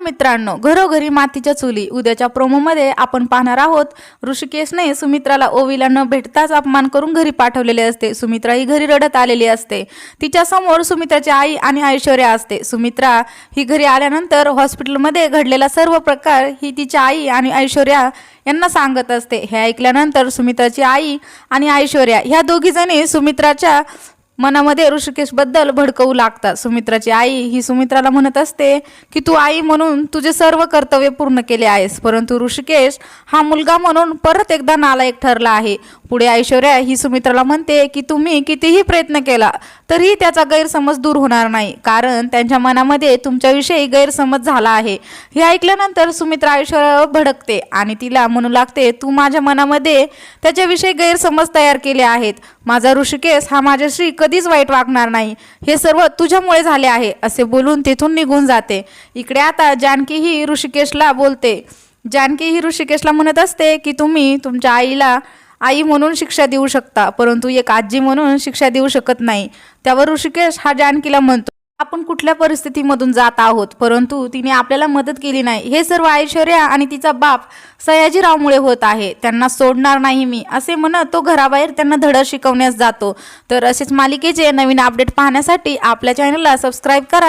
मित्रांनो घरोघरी मातीच्या चुली उद्याच्या प्रोमोमध्ये आपण पाहणार आहोत. ऋषिकेशने सुमित्राला ओवीला न भेटताच अपमान करून घरी पाठवलेले असते. सुमित्रा ही घरी रडत आलेली असते. तिच्या समोर सुमित्राची आई आणि ऐश्वर्या असते. सुमित्रा ही घरी आल्यानंतर हॉस्पिटलमध्ये घडलेला सर्व प्रकार ही तिच्या आई आणि ऐश्वर्या यांना सांगत असते. हे ऐकल्यानंतर सुमित्राची आई आणि ऐश्वर्या ह्या दोघीजणी सुमित्राच्या मनामध्ये ऋषिकेशबद्दल भडकवू लागतात. सुमित्राची आई ही सुमित्राला म्हणत असते की तू आई म्हणून तुझे सर्व कर्तव्य पूर्ण केले आहेस परंतु ऋषिकेश हा मुलगा म्हणून परत एकदा नालायक ठरला आहे. पुढे ऐश्वर्या ही सुमित्राला म्हणते की तुम्ही कितीही प्रयत्न केला तरीही त्याचा गैरसमज दूर होणार नाही कारण त्यांच्या मनामध्ये तुमच्याविषयी गैरसमज झाला आहे. हे ऐकल्यानंतर सुमित्रा ऐश्वर्यावर भडकते आणि तिला म्हणू लागते तू माझ्या मनामध्ये त्याच्याविषयी गैरसमज तयार केले आहेत. माझा ऋषिकेश हा माझ्याशी कधीच वाईट वागणार नाही. हे सर्व तुझ्यामुळे झाले आहे असे बोलून तिथून निघून जाते. इकडे आता जानकी ही ऋषिकेशला बोलते. जानकी ही ऋषिकेशला म्हणत असते की तुम्ही तुमच्या आईला आई म्हणून शिक्षा देऊ शकता परंतु एक आजी म्हणून शिक्षा देऊ शकत नाही. त्यावर ऋषिकेश हा जानकीला म्हणतो. आपण कुठल्या परिस्थितीमधून जात आहोत परंतु तिने आपल्याला मदत केली नाही. हे सर्व ऐश्वर्या आणि तिचा बाप सयाजीरावमुळे होत आहे. त्यांना सोडणार नाही मी असे म्हणत तो घराबाहेर त्यांना धडा शिकवण्यास जातो. तर असेच मालिकेचे नवीन अपडेट पाहण्यासाठी आपल्या चॅनलला सबस्क्राईब करा.